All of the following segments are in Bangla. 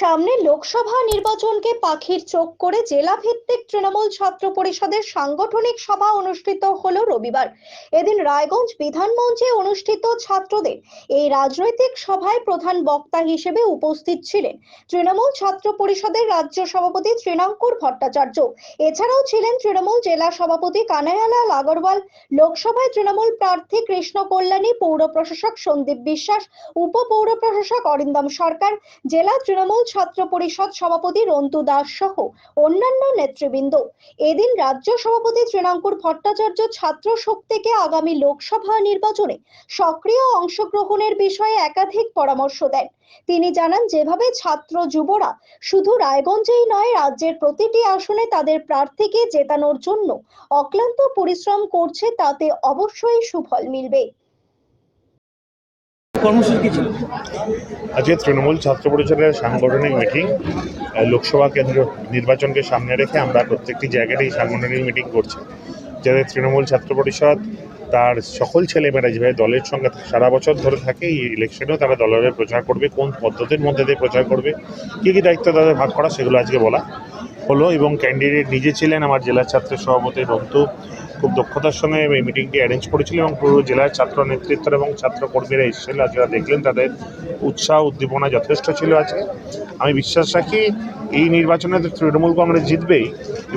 সামনে লোকসভা নির্বাচনকে পাখির চোখ করে জেলা ভিত্তিক তৃণমূল ছাত্র পরিষদের সাংগঠনিক সভা অনুষ্ঠিত হলো রবিবার। এদিন রায়গঞ্জ বিধান মঞ্চে অনুষ্ঠিত ছাত্রদের এই রাজনৈতিক সভায় প্রধান বক্তা হিসেবে উপস্থিত ছিলেন তৃণমূল ছাত্র পরিষদের রাজ্য সভাপতি তৃণাঙ্কুর ভট্টাচার্য। এছাড়াও ছিলেন তৃণমূল জেলা সভাপতি কানাইয়ালাল আগরওয়াল, লোকসভায় তৃণমূল প্রার্থী কৃষ্ণ কল্যাণী, পৌর প্রশাসক সন্দীপ বিশ্বাস, উপ পৌর প্রশাসক অরিন্দম সরকার, জেলা তৃণমূল ছাত্র পরিষদ সভাপতি রন্তু দাস সহ অন্যান্য নেতৃবৃন্দ। এদিন রাজ্য সভাপতি তৃণাঙ্কুর ভট্টাচার্য ছাত্র শক্তিকে আগামী লোকসভা নির্বাচনে সক্রিয় অংশগ্রহণের বিষয়ে একাধিক পরামর্শ দেন। তিনি জানান, যেভাবে ছাত্র যুবরা শুধু রায়গঞ্জেই নয়, রাজ্যের প্রতিটি আসনে তাদের প্রার্থীকে জেতানোর জন্য অক্লান্ত পরিশ্রম করছে, তাতে অবশ্যই সুফল মিলবে। কর্মসূচি ছিল? আজকে তৃণমূল ছাত্র পরিষদের সাংগঠনিক মিটিং লোকসভা কেন্দ্র নির্বাচনকে সামনে রেখে আমরা প্রত্যেকটি জায়গায় এই সাংগঠনিক মিটিং করছি। যাতে তৃণমূল ছাত্র পরিষদ তার সকল ছেলেমেয়েরা যেভাবে দলের সঙ্গে সারা বছর ধরে থাকে, এই ইলেকশনেও তারা দলের প্রচার করবে, কোন পদ্ধতির মধ্যে দিয়ে প্রচার করবে, কী কী দায়িত্ব তাদের ভাগ করা সেগুলো আজকে বলা। হলো এবং ক্যান্ডিডেট নিজে ছিলেন আমার জেলা ছাত্রের সভাপতি রন্তু। খুব দক্ষতার সঙ্গে এই মিটিংটি অ্যারেঞ্জ করেছিল এবং পুরো জেলার ছাত্র নেতৃত্ব এবং ছাত্র কর্মীরা এসেছিল যারা দেখলেন তাদের উৎসাহ, উদ্দীপনা যথেষ্ট ছিল আজকে। আমি বিশ্বাস রাখি এই নির্বাচনে তো তৃণমূল কংগ্রেস জিতবেই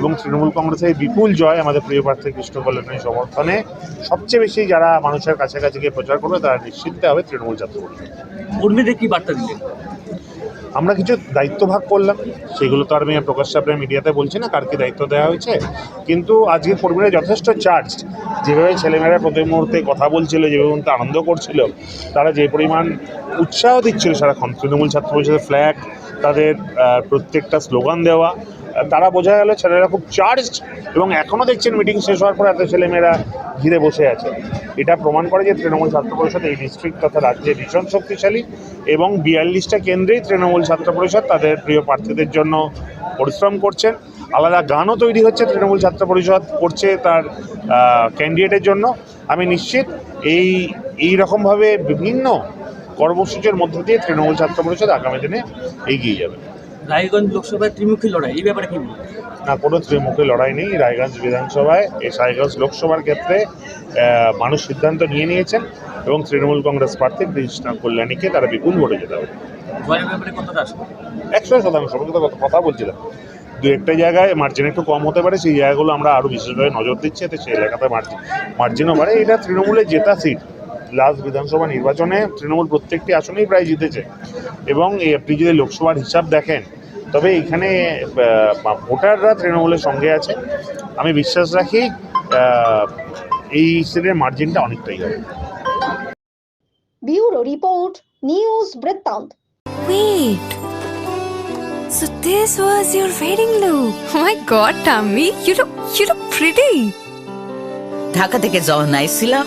এবং তৃণমূল কংগ্রেসের বিপুল জয় আমাদের প্রিয় প্রার্থী কৃষ্ণ কল্যাণের সমর্থনে সবচেয়ে বেশি যারা মানুষের কাছাকাছি গিয়ে প্রচার করবে তারা নিশ্চিত হবে তৃণমূল ছাত্র কর্মীদের কি বার্তা দিলেন? আমরা কিছু দায়িত্ব ভাগ করলাম। সেগুলো তো আর আমি প্রকাশ্যে আপনার মিডিয়াতে বলছি না, কার কি দায়িত্ব দেওয়া হয়েছে। কিন্তু আজকের কর্মীরা যথেষ্ট চার্জ যেভাবে ছেলেমেয়েরা প্রতি মুহূর্তে কথা বলছিল, যেভাবে মুহূর্তে আনন্দ করছিল, তারা যে পরিমাণ উৎসাহ দিচ্ছিল, সারাক্ষণ। তৃণমূল ছাত্র পরিষদের ফ্ল্যাগ তাদের প্রত্যেকটা স্লোগান দেওয়া তারা বোঝা গেল ছেলেরা খুব চার্জড এবং এখনও দেখছেন মিটিং শেষ হওয়ার পর এত ছেলেমেয়েরা ঘিরে বসে আছে। এটা প্রমাণ করে যে তৃণমূল ছাত্র পরিষদ এই ডিস্ট্রিক্ট তথা রাজ্যে ভীষণ শক্তিশালী এবং বিয়াল্লিশটা কেন্দ্রেই তৃণমূল ছাত্র পরিষদ তাদের প্রিয় প্রার্থীদের জন্য পরিশ্রম করছেন। আলাদা গানও তৈরি হচ্ছে তৃণমূল ছাত্র পরিষদ করছে তার ক্যান্ডিডেটের জন্য। আমি নিশ্চিত এই এই রকমভাবে বিভিন্ন কর্মসূচির মধ্য দিয়ে তৃণমূল ছাত্র পরিষদ আগামী দিনে এগিয়ে যাবে। রায়গঞ্জ লোকসভায় ত্রিমুখী লড়াই এই ব্যাপারে কি না কোনো ত্রিমুখী লড়াই নেই। রায়গঞ্জ বিধানসভায় এই রায়গঞ্জ লোকসভার ক্ষেত্রে মানুষ সিদ্ধান্ত নিয়ে নিয়েছেন এবং তৃণমূল কংগ্রেস প্রার্থী কৃষ্ণা কল্যাণীকে তারা বিপুল ভোটে যেতে হবে একশো শতাংশ কথা- কথা বলছিলাম। দু একটা জায়গায় মার্জিন একটু কম হতে পারে সেই জায়গাগুলো আমরা আরও বিশেষভাবে নজর দিচ্ছি এতে সেই এলাকাতে মার্জিন মার্জিনও বাড়ে। এটা তৃণমূলের জেতা সিট লাস্ট বিধানসভা নির্বাচনে তৃণমূল প্রত্যেকটি আসনেই প্রায় জিতেছে এবং এই আপনি যদি লোকসভার হিসাব দেখেন তবে এখানে ভোটাররা তৃণমূলের সঙ্গে আছে আমি বিশ্বাস রাখি এই সিটের মার্জিনটা অনেকটাই হবে ব্যুরো রিপোর্ট নিউজ বৃত্তান্ত Wait. So this was your wedding look. Oh my god, Tammy, you look you look pretty. Dhaka থেকে যখন আইছিলাম